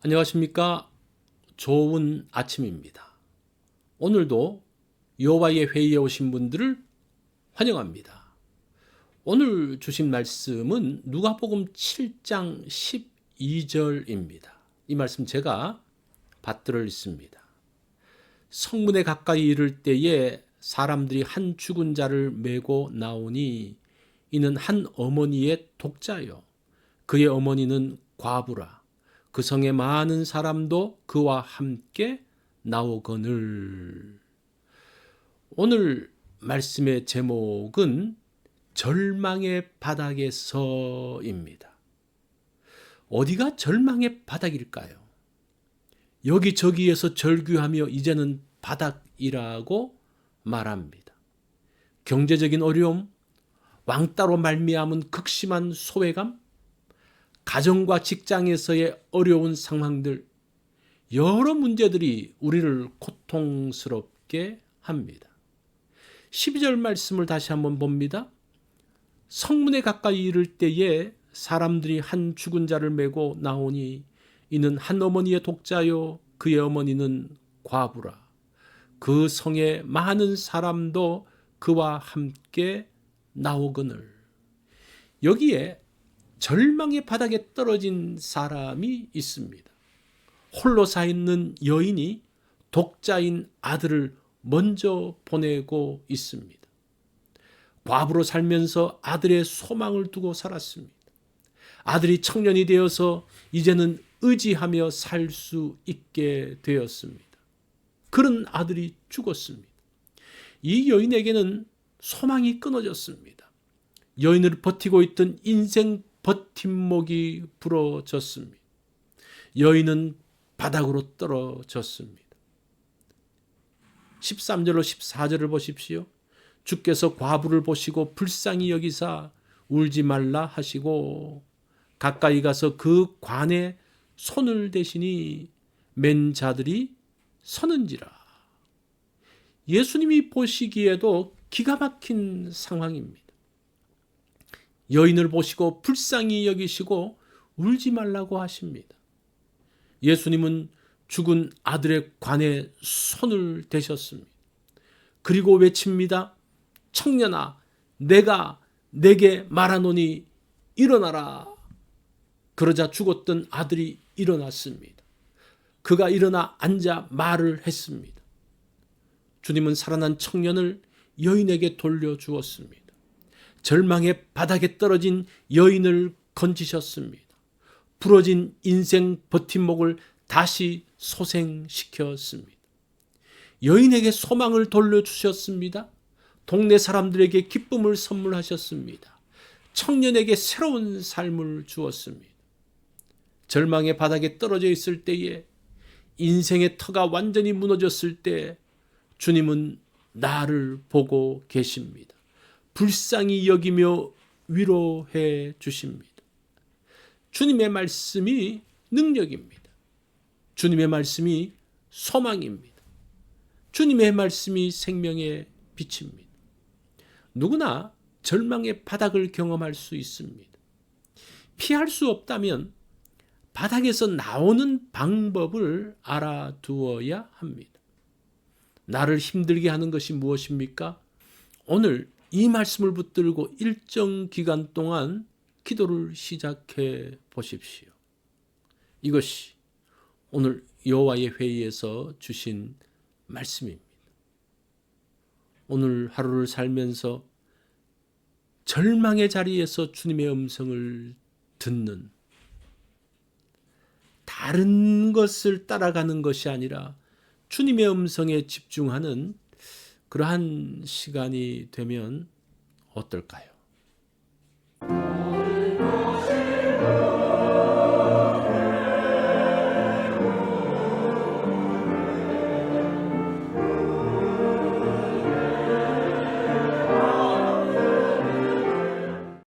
안녕하십니까? 좋은 아침입니다. 오늘도 여호와의 회의에 오신 분들을 환영합니다. 오늘 주신 말씀은 누가복음 7장 12절입니다. 이 말씀 제가 받들어 있습니다. 성문에 가까이 이를 때에 사람들이 한 죽은 자를 메고 나오니 이는 한 어머니의 독자요 그의 어머니는 과부라 그 성에 많은 사람도 그와 함께 나오거늘 오늘 말씀의 제목은 절망의 바닥에서입니다. 어디가 절망의 바닥일까요? 여기저기에서 절규하며 이제는 바닥이라고 말합니다. 경제적인 어려움, 왕따로 말미암은 극심한 소외감, 가정과 직장에서의 어려운 상황들, 여러 문제들이 우리를 고통스럽게 합니다. 12절 말씀을 다시 한번 봅니다. 성문에 가까이 이를 때에 사람들이 한 죽은 자를 메고 나오니 이는 한 어머니의 독자요 그의 어머니는 과부라 그 성에 많은 사람도 그와 함께 나오거늘 여기에 절망의 바닥에 떨어진 사람이 있습니다. 홀로 사 있는 여인이 독자인 아들을 먼저 보내고 있습니다. 과부로 살면서 아들의 소망을 두고 살았습니다. 아들이 청년이 되어서 이제는 의지하며 살 수 있게 되었습니다. 그런 아들이 죽었습니다. 이 여인에게는 소망이 끊어졌습니다. 여인을 버티고 있던 인생 버팀목이 부러졌습니다. 여인은 바닥으로 떨어졌습니다. 13절로 14절을 보십시오. 주께서 과부를 보시고 불쌍히 여기사 울지 말라 하시고 가까이 가서 그 관에 손을 대시니 맨 자들이 서는지라. 예수님이 보시기에도 기가 막힌 상황입니다. 여인을 보시고 불쌍히 여기시고 울지 말라고 하십니다. 예수님은 죽은 아들의 관에 손을 대셨습니다. 그리고 외칩니다. 청년아, 내가 내게 말하노니 일어나라. 그러자 죽었던 아들이 일어났습니다. 그가 일어나 앉아 말을 했습니다. 주님은 살아난 청년을 여인에게 돌려주었습니다. 절망의 바닥에 떨어진 여인을 건지셨습니다. 부러진 인생 버팀목을 다시 소생시켰습니다. 여인에게 소망을 돌려주셨습니다. 동네 사람들에게 기쁨을 선물하셨습니다. 청년에게 새로운 삶을 주었습니다. 절망의 바닥에 떨어져 있을 때에 인생의 터가 완전히 무너졌을 때 주님은 나를 보고 계십니다. 불쌍히 여기며 위로해 주십니다. 주님의 말씀이 능력입니다. 주님의 말씀이 소망입니다. 주님의 말씀이 생명의 빛입니다. 누구나 절망의 바닥을 경험할 수 있습니다. 피할 수 없다면 바닥에서 나오는 방법을 알아두어야 합니다. 나를 힘들게 하는 것이 무엇입니까? 오늘 이 말씀을 붙들고 일정 기간 동안 기도를 시작해 보십시오. 이것이 오늘 여호와의 회의에서 주신 말씀입니다. 오늘 하루를 살면서 절망의 자리에서 주님의 음성을 듣는 다른 것을 따라가는 것이 아니라 주님의 음성에 집중하는 그러한 시간이 되면 어떨까요?